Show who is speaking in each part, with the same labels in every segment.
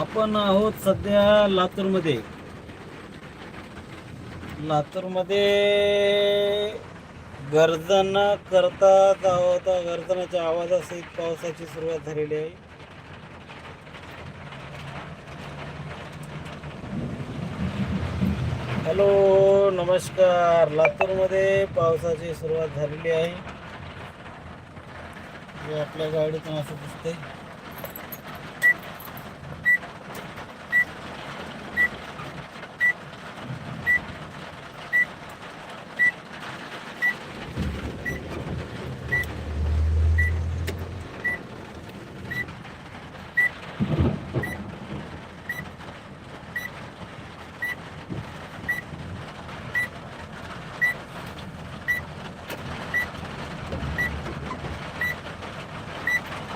Speaker 1: आपण आहोत सध्या लातूरमध्ये. लातूरमध्ये गर्जना करता आहोत गर्जनाच्या आवाजासहित पावसाची सुरुवात झालेली आहे. हॅलो नमस्कार. लातूरमध्ये पावसाची सुरुवात झालेली आहे. हे आपल्या गाडीतून असं दिसतंय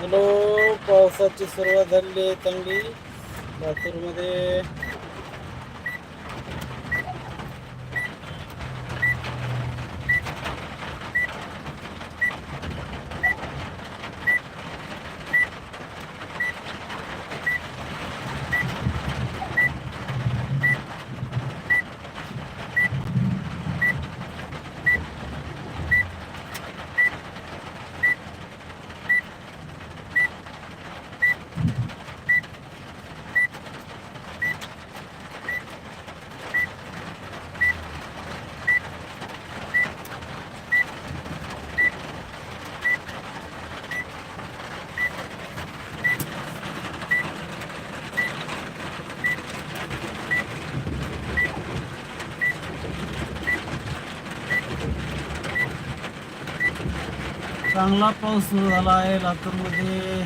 Speaker 1: हॅलो पावसाची सुरुवात झालेली आहे चांगली. लातूरमध्ये चांगला पाऊस सुरू झाला आहे लातूरमध्ये.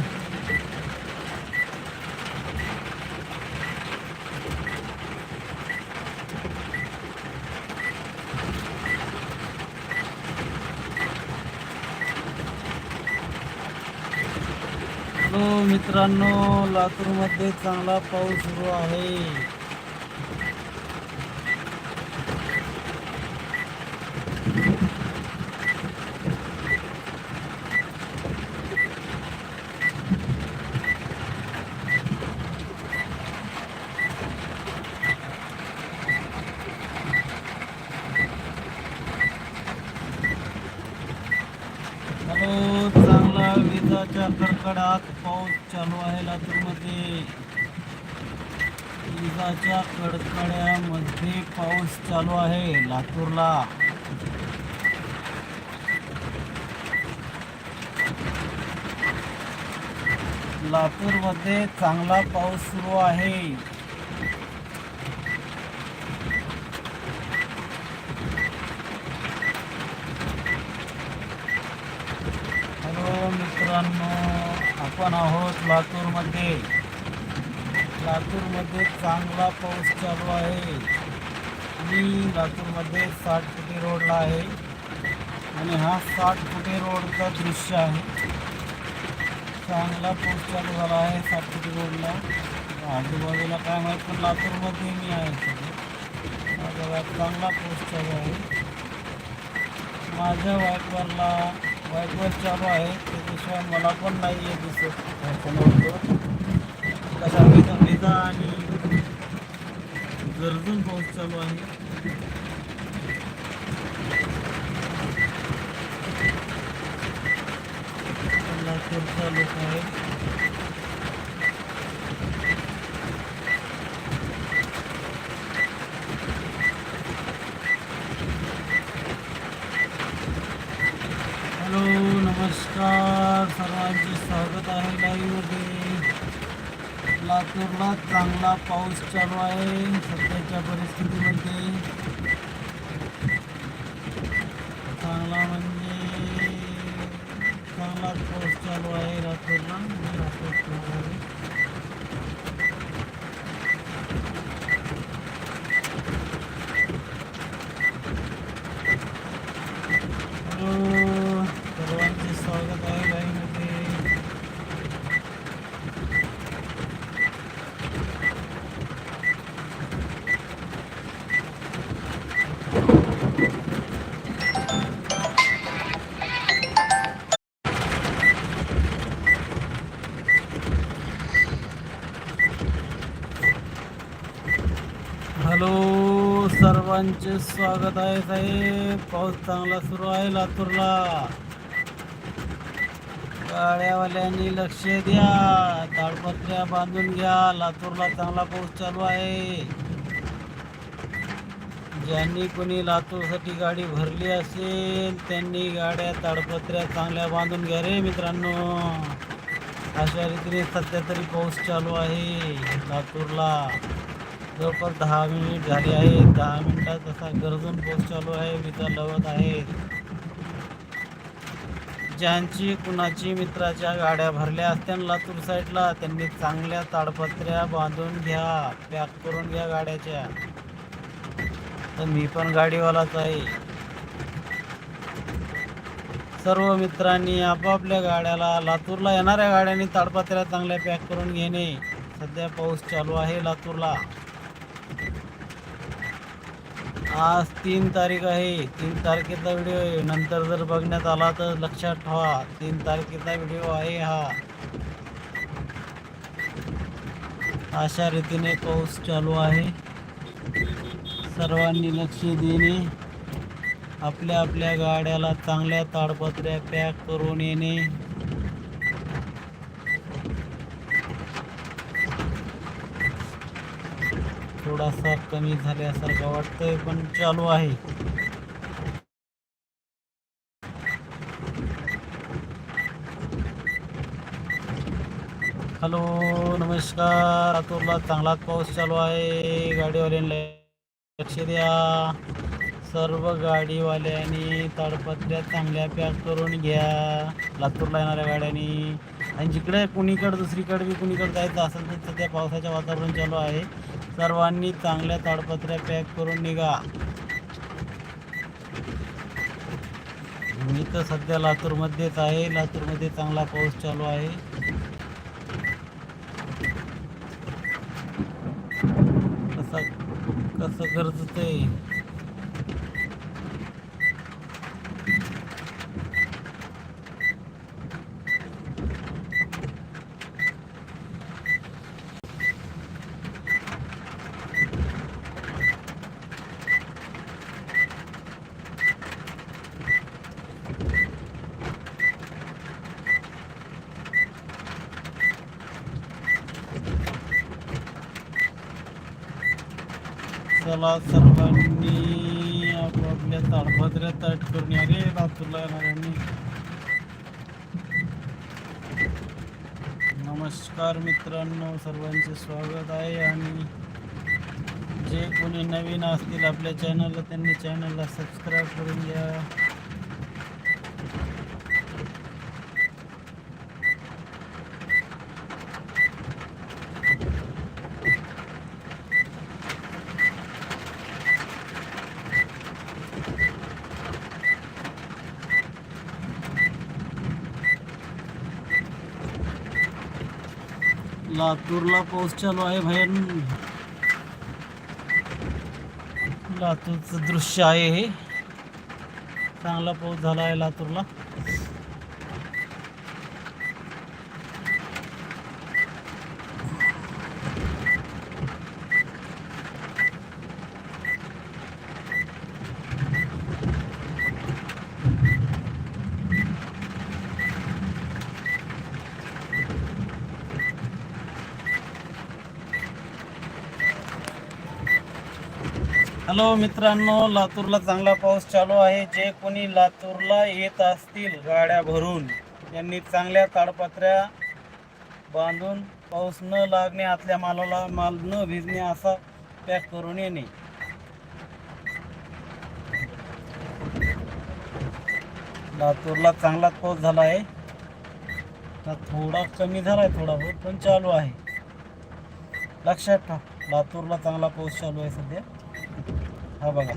Speaker 1: मित्रांनो लातूरमध्ये चांगला पाऊस सुरू आहे हॅलो चांगला विजाच्या कडकडात पाऊस चालू आहे लातूरमध्ये. विजाच्या कडकड्यामध्ये पाऊस चालू आहे लातूरला. लातूरमध्ये चांगला पाऊस सुरू आहे हॅलो मित्रांनो आपण आहोत लातूरमध्ये. लातूरमध्ये चांगला पाऊस चालू आहे. मी लातूरमध्ये साठ फुटी रोडला आहे. आणि हा साठ फुटी रोडचा दृश्य आहे. चांगला पाऊस चालू झाला आहे साठ फुटी रोडला. आजूबाजूला काय माहीत पण लातूरमध्ये मी आहे माझा माझ्या चांगला पाऊस चालू आहे. माझ्या वाईटवरला वाईटवर चालू आहे त्याच्याशिवाय मला पण नाही आहे दिसत. समोर कसा विजा आणि गरजून पाऊस चालू आहे. लातूरचा लोक आहे हॅलो नमस्कार सर्वांचे स्वागत आहे लाईव्हमध्ये लातूरला चांगला पाऊस चालू आहे. सध्याच्या परिस्थितीमध्ये चांगला म्हणजे चांगला पाऊस चालू आहे लातूरला लातूर शहरामध्ये. हॅलो सर्वांचे स्वागत आहे लाईव्हमध्ये हॅलो सर्वांचे स्वागत आहे साहेब. पाऊस चांगला सुरू आहे लातूरला. गाड्यावाल्यांनी लक्ष द्या. ताडपत्र्या बांधून घ्या. लातूरला चांगला पाऊस चालू आहे. ज्यांनी कोणी लातूरसाठी गाडी भरली असेल त्यांनी गाड्या ताडपत्र्या चांगल्या बांधून घ्या रे मित्रांनो. अशा रीतीने सध्या तरी पाऊस चालू आहे लातूरला. जवळपास दहा मिनिट झाले आहे दहा मिनिटात असा गरजून पाऊस चालू आहे. विजा लवत आहेत. ज्यांची कुणाची मित्राच्या गाड्या भरल्या असत्या लातूर साईडला त्यांनी चांगल्या ताडपत्र्या बांधून घ्या. पॅक करून घ्या गाड्याच्या. तर मी पण गाडीवालाच आहे. सर्व मित्रांनी आपापल्या गाड्याला लातूरला येणाऱ्या गाड्यांनी ताडपत्र्या चांगल्या पॅक करून घेणे. सध्या पाऊस चालू आहे लातूरला. आज तीन तारीख आहे. तीन तारखेचा व्हिडिओ आहे. नंतर जर बघण्यात आला तर लक्षात ठेवा. तीन तारखेचा व्हिडिओ आहे हा. अशा रीतीने पाऊस चालू आहे. सर्वांनी लक्ष देणे. आपल्या आपल्या गाड्याला चांगल्या ताडपत्र्या पॅक करून येणे. थोडासा कमी झाल्यासारखं वाटतंय पण चालू आहे. हॅलो नमस्कार. लातूरला चांगलाच पाऊस चालू आहे. गाडीवाल्यांना लक्ष द्या. सर्व गाडीवाल्यांनी ताडपत्र्या चांगल्या पॅक करून घ्या. लातूरला येणाऱ्या गाड्यांनी आणि जिकडे कुणीकडे दुसरीकडे बी कुणीकडे जायचं असेल तर सध्या पावसाचं वातावरण चालू आहे. सर्वांनी चांगल्या ताडपत्र्या पॅक करून निघा. मी तर सध्या लातूरमध्येच आहे. लातूरमध्ये चांगला पाऊस चालू आहे. कसं कसं गरजेचं आहे चला सर्वांनी आपापल्या ताडपत्र्या ताट करून या रे लातूरला येणाऱ्यांनी नमस्कार मित्रांनो सर्वांचे स्वागत आहे आणि जे कोणी नवीन असतील आपल्या चॅनलला त्यांनी चॅनलला सबस्क्राईब करून घ्या. लातूरला पाऊस चालू आहे भयान. लातूरचं दृश्य आहे हे. चांगला पाऊस झाला आहे लातूरला. हॅलो मित्रांनो लातूरला चांगला पाऊस चालू आहे. जे कोणी लातूरला येत असतील गाड्या भरून त्यांनी चांगल्या ताडपत्र्या बांधून पाऊस न लागणे आतल्या मालाला माल न भिजणे असा पॅक करून येणे. लातूरला चांगला पाऊस झाला आहे. आता थोडा कमी झाला आहे थोडा बहुत पण चालू आहे. लक्षात ठेवा लातूरला चांगला पाऊस चालू आहे सध्या. हा बघा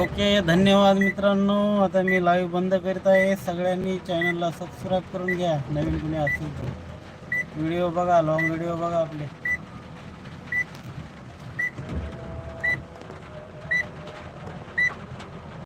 Speaker 1: ओके धन्यवाद मित्रांनो. आता मी लाईव्ह बंद करीत आहे. सगळ्यांनी चॅनलला सबस्क्राईब करून घ्या. नवीन कुणी असेल तर. व्हिडिओ बघा लॉंग व्हिडिओ बघा आपले.